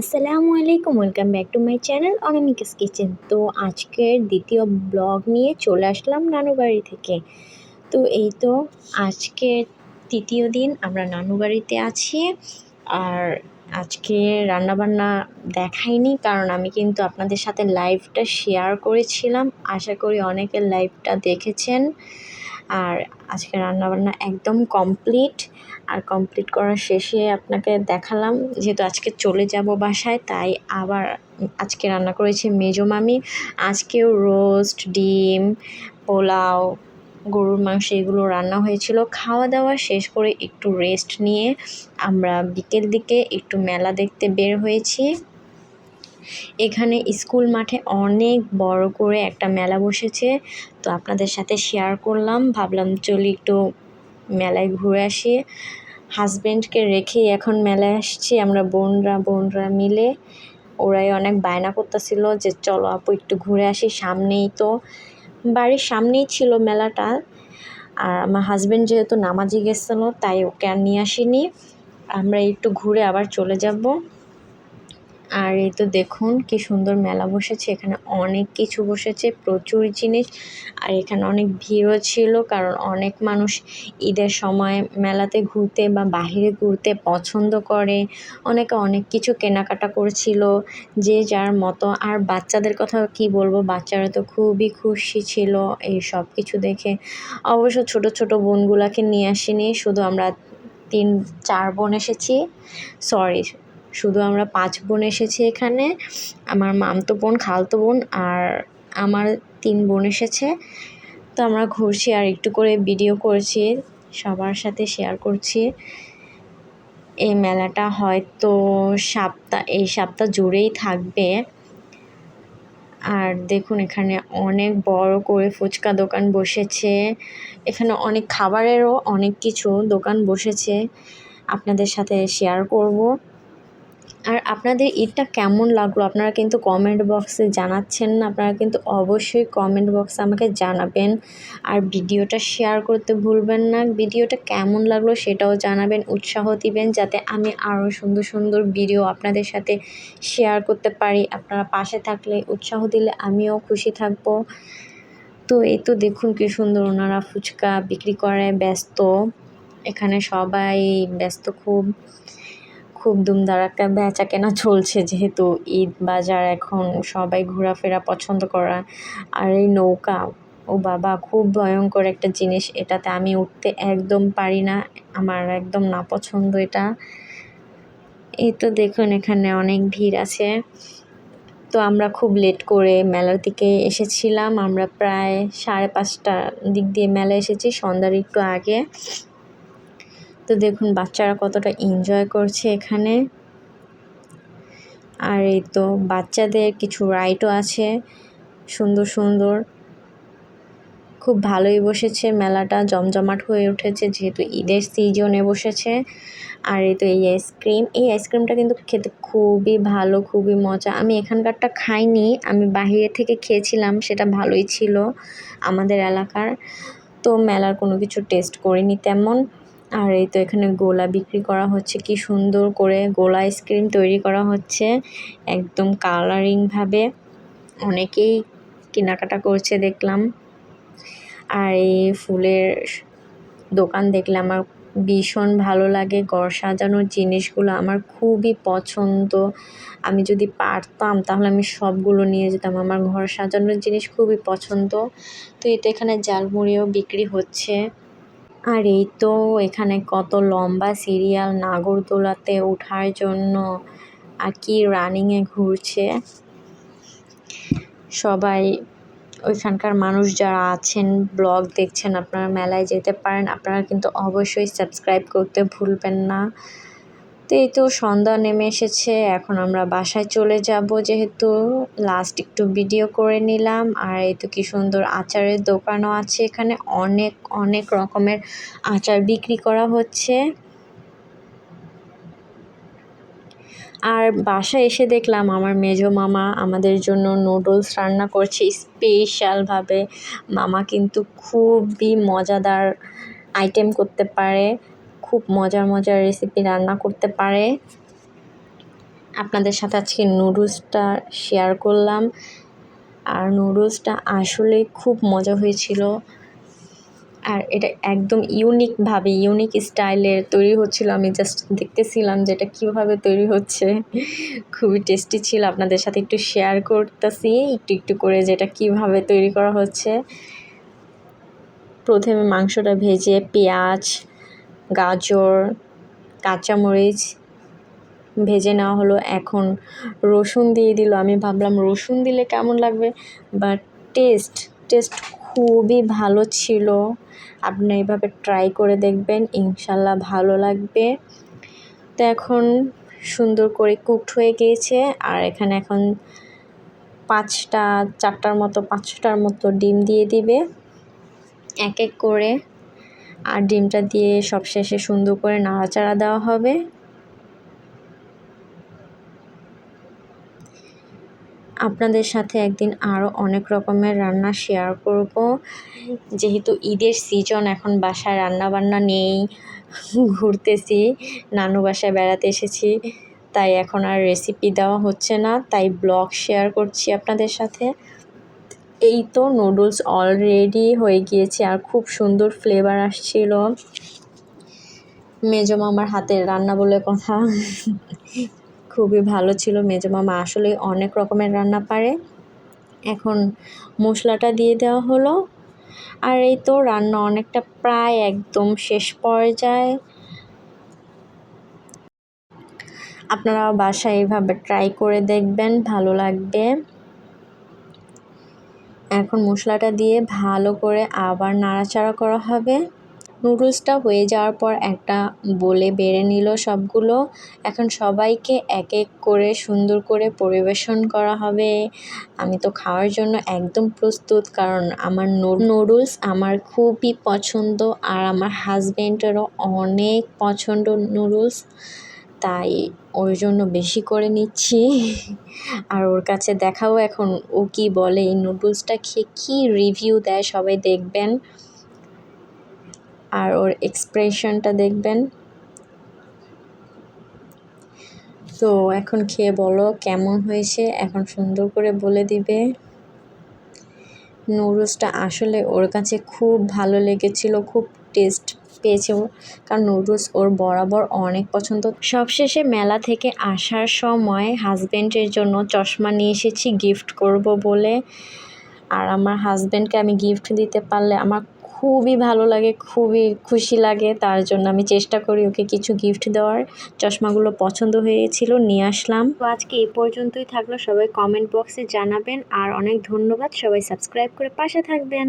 আসসালামু আলাইকুম, welcome back to my channel Anamika's kitchen. তো আজকের দ্বিতীয় ব্লগ নিয়ে চলে আসলাম নানু বাড়ি থেকে। তো এই তো আজকে তৃতীয় দিন, আমরা নানু বাড়িতে আছি। আর আজকে রান্নাবান্না দেখাইনি, কারণ আমি কিন্তু আপনাদের সাথে লাইভটা শেয়ার করেছিলাম। আশা করি অনেকের লাইভটা দেখেছেন। আর আজকে রান্নাবান্না একদম কমপ্লিট আর কমপ্লিট করার শেষে আপনাকে দেখালাম, যেহেতু আজকে চলে যাব বাসায়, তাই আবার আজকে রান্না করেছি মেজো মামি। আজকেও রোস্ট ডিম, পোলাও, গরুর মাংস এগুলো রান্না হয়েছিল। খাওয়া দাওয়া শেষ করে একটু রেস্ট নিয়ে আমরা বিকেল দিকে একটু মেলা দেখতে বের হয়েছি। এখানে স্কুল মাঠে অনেক বড় করে একটা মেলা বসেছে। তো আপনাদের সাথে শেয়ার করলাম। ভাবলাম চলি একটু মেলায় ঘুরে আসি। হাজব্যান্ডকে রেখে এখন মেলায় আসছি। আমরা বোনরা বোনরা মিলে। ওরাই অনেক বায়না করতেছিল যে, চলো আপু, একটু ঘুরে আসি। সামনেই তো, বাড়ির সামনেই ছিল মেলাটা। আর আমার হাজব্যান্ড যেহেতু নামাজি গেছিল, তাই ওকে আর নিয়ে আসিনি। আমরা একটু ঘুরে আবার চলে যাব। আর এই তো দেখুন কি সুন্দর মেলা বসেছে। এখানে অনেক কিছু বসেছে, প্রচুর জিনিস। আর এখানে অনেক ভিড়ও ছিল, কারণ অনেক মানুষ ঈদের সময় মেলাতে ঘুরতে বা বাহিরে ঘুরতে পছন্দ করে। অনেকে অনেক কিছু কেনাকাটা করছিল, যে যার মতো। আর বাচ্চাদের কথা কি বলব, বাচ্চারা তো খুবই খুশি ছিল এই সব কিছু দেখে। অবশ্য ছোট ছোট বোনগুলাকে নিয়ে আসিনি, শুধু আমরা তিন, চার বোন এসেছি। সরি শুধু আমরা পাঁচ বোন এসেছি এখানে, আমার মামতো বোন, খালতো বোন আর আমার তিন বোন এসেছে। তো আমরা ঘুরছি আর একটু করে ভিডিও করছি, সবার সাথে শেয়ার করছি। এই মেলাটা হয়তো সপ্তাহ, এই সপ্তাহ জুড়েই থাকবে। আর দেখুন এখানে অনেক বড় করে ফুচকা দোকান বসেছে। এখানে অনেক খাবারেরও অনেক কিছু দোকান বসেছে। আপনাদের সাথে শেয়ার করব। আর আপনাদের ঈদটা কেমন লাগল? আপনারা কিন্তু কমেন্ট বক্সে জানাচ্ছেন না, আপনারা কিন্তু অবশ্যই কমেন্ট বক্সে আমাকে জানাবেন। আর ভিডিওটা শেয়ার করতে ভুলবেন না, ভিডিওটা কেমন লাগল সেটাও জানাবেন, উৎসাহ দিবেন যাতে আমি আরও সুন্দর সুন্দর ভিডিও আপনাদের সাথে শেয়ার করতে পারি। আপনারা পাশে থাকলে উৎসাহ দিলে আমিও খুশি থাকব। তো এই তো দেখুন কি সুন্দর ওনারা ফুচকা বিক্রি করে, ব্যস্ত। এখানে সবাই ব্যস্ত খুব। খুব দুমদারাক্কা বেচা কেনা চলছে যেহেতু ঈদ বাজার এখন সবাই ঘোরাফেরা পছন্দ করা আর এই নৌকা, ও বাবা খুব ভয়ঙ্কর একটা জিনিস এটাতে আমি উঠতে একদম পারি না, আমার একদম না পছন্দ এটা। এই তো দেখুন এখানে অনেক ভিড় আছে। তো আমরা খুব লেট করে মেলার দিকে এসেছিলাম, আমরা প্রায় সাড়ে পাঁচটা দিক দিয়ে মেলা এসেছি, সন্ধ্যার একটু আগে। তো দেখুন, বাচ্চারা কতটা এনজয় করছে এখানে। আর এই তো বাচ্চাদের কিছু রাইডও আছে, সুন্দর সুন্দর। খুব ভালোই বসেছে মেলাটা, জমজমাট হয়ে উঠেছে যেহেতু ঈদের সিজনে বসেছে। আর এই তো এই আইসক্রিম এই আইসক্রিমটা কিন্তু খেতে খুবই ভালো, খুবই মজা। আমি এখানকারটা খাইনি, আমি বাহিরে থেকে খেয়েছিলাম, সেটা ভালোই ছিল আমাদের এলাকার। তো মেলার কোনো কিছু টেস্ট করিনি তেমন। আর এই তো এখানে গোলা বিক্রি করা হচ্ছে। কি সুন্দর করে গোলা আইসক্রিম তৈরি করা হচ্ছে, একদম কালারিংভাবে অনেকেই কেনাকাটা করছে দেখলাম। আর এই ফুলের দোকান দেখলে আমার ভীষণ ভালো লাগে। ঘর সাজানোর জিনিসগুলো আমার খুবই পছন্দ। আমি যদি পারতাম তাহলে আমি সবগুলো নিয়ে যেতাম। আমার ঘর সাজানোর জিনিস খুবই পছন্দ। তো এতে এখানে জালমুড়িও বিক্রি হচ্ছে। আর এই তো এখানে কত লম্বা সিরিয়াল নাগরদোলাতে ওঠার জন্য। আর কি রানিংয়ে ঘুরছে। সবাই, ওইখানকার মানুষ যারা আছেন, ব্লগ দেখছেন, আপনারা মেলায় যেতে পারেন। আপনারা কিন্তু অবশ্যই সাবস্ক্রাইব করতে ভুলবেন না। তো এই তো সন্ধ্যা নেমে এসেছে, এখন আমরা বাসায় চলে যাব যেহেতু। লাস্ট একটু ভিডিও করে নিলাম, আর এই তো কি সুন্দর আচারের দোকানও আছে এখানে, অনেক অনেক রকমের আচার বিক্রি করা হচ্ছে। আর বাসায় এসে দেখলাম আমার মেজো মামা আমাদের জন্য নুডলস রান্না করছে স্পেশালভাবে। মামা কিন্তু খুবই মজাদার আইটেম করতে পারে। খুব মজার মজার রেসিপি রান্না করতে পারে। আপনাদের সাথে আজকে নুডলসটা শেয়ার করলাম। আর নুডলসটা আসলে খুব মজা হয়েছিল। আর এটা একদম ইউনিকভাবে ইউনিক স্টাইলের তৈরি হচ্ছিল। আমি জাস্ট দেখতেছিলাম যে এটা কীভাবে তৈরি হচ্ছে। খুবই টেস্টি ছিল। আপনাদের সাথে একটু শেয়ার করতেছি। একটু একটু করে যেটা কীভাবে তৈরি করা হচ্ছে। প্রথমে মাংসটা ভেজে পেঁয়াজ গাজর, কাঁচামরিচ ভেজে নেওয়া হলো। এখন রসুন দিয়ে দিল। আমি ভাবলাম রসুন দিলে কেমন লাগবে? বাট টেস্ট টেস্ট খুবই ভালো ছিল। আপনি এইভাবে ট্রাই করে দেখবেন, ইনশাল্লাহ ভালো লাগবে। তো এখন সুন্দর করে কুকড হয়ে গিয়েছে। আর এখানে এখন পাঁচটা, চারটার মতো, পাঁচটার মতো ডিম দিয়ে দিবে। এক এক করে আর ডিমটা দিয়ে সব শেষে সুন্দর করে নাড়াচাড়া দেওয়া হবে। আপনাদের সাথে একদিন আরও অনেক রকমের রান্না শেয়ার করব। যেহেতু ঈদের সিজন এখন বাসায় রান্না বান্না নেই, ঘুরতেছি, নানু বাসায় বেড়াতে এসেছি, তাই এখন আর রেসিপি দেওয়া হচ্ছে না, তাই ব্লগ শেয়ার করছি আপনাদের সাথে। এই তো নুডলস অলরেডি হয়ে গিয়েছে আর খুব সুন্দর ফ্লেভার আসছিল। মেজো মামার হাতের রান্না বলে কথা। খুবই ভালো ছিল মেজো মামা। আসলে অনেক রকমের রান্না পারে। এখন মশলাটা দিয়ে দেওয়া হলো। আর এই তো রান্না অনেকটা প্রায় একদম শেষ পর্যায়ে। আপনারা বাসায় এইভাবে ট্রাই করে দেখবেন, ভালো লাগবে। এখন মশলাটা দিয়ে ভালো করে আবার নাড়াচাড়া করা হবে। নুডলসটা হয়ে যাওয়ার পর একটা বলে বেড়ে নিল সবগুলো। এখন সবাইকে এক এক করে সুন্দর করে পরিবেশন করা হবে। আমি তো খাওয়ার জন্য একদম প্রস্তুত, কারণ আমার নুডলস আমার খুবই পছন্দ আর আমার হাজব্যান্ডেরও অনেক পছন্দ নুডলস। তাই ওর জন্য বেশি করে নিচ্ছি। আর ওর কাছে দেখাও এখন, ও কি বলে, এই নুডলসটা খেয়ে কী রিভিউ দেয় সবাই দেখবেন। আর ওর এক্সপ্রেশনটা দেখবেন। তো এখন খেয়ে বলো কেমন হয়েছে, এখন সুন্দর করে বলে দিবে। নুডলসটা আসলে ওর কাছে খুব ভালো লেগেছিল, খুব টেস্ট পেয়েছে কারণ নুডলস ওর বরাবর অনেক পছন্দ। সবশেষে মেলা থেকে আসার সময় হাজব্যান্ডের জন্য চশমা নিয়ে এসেছি গিফট করব বলে। আর আমার হাজব্যান্ডকে আমি গিফট দিতে পারলে আমার খুবই ভালো লাগে, খুবই খুশি লাগে। তার জন্য আমি চেষ্টা করি ওকে কিছু গিফট দেওয়ার। চশমাগুলো পছন্দ হয়েছিল, নিয়ে আসলাম। তো আজকে এই পর্যন্তই থাকল। সবাই কমেন্ট বক্সে জানাবেন। আর অনেক ধন্যবাদ। সবাই সাবস্ক্রাইব করে পাশে থাকবেন।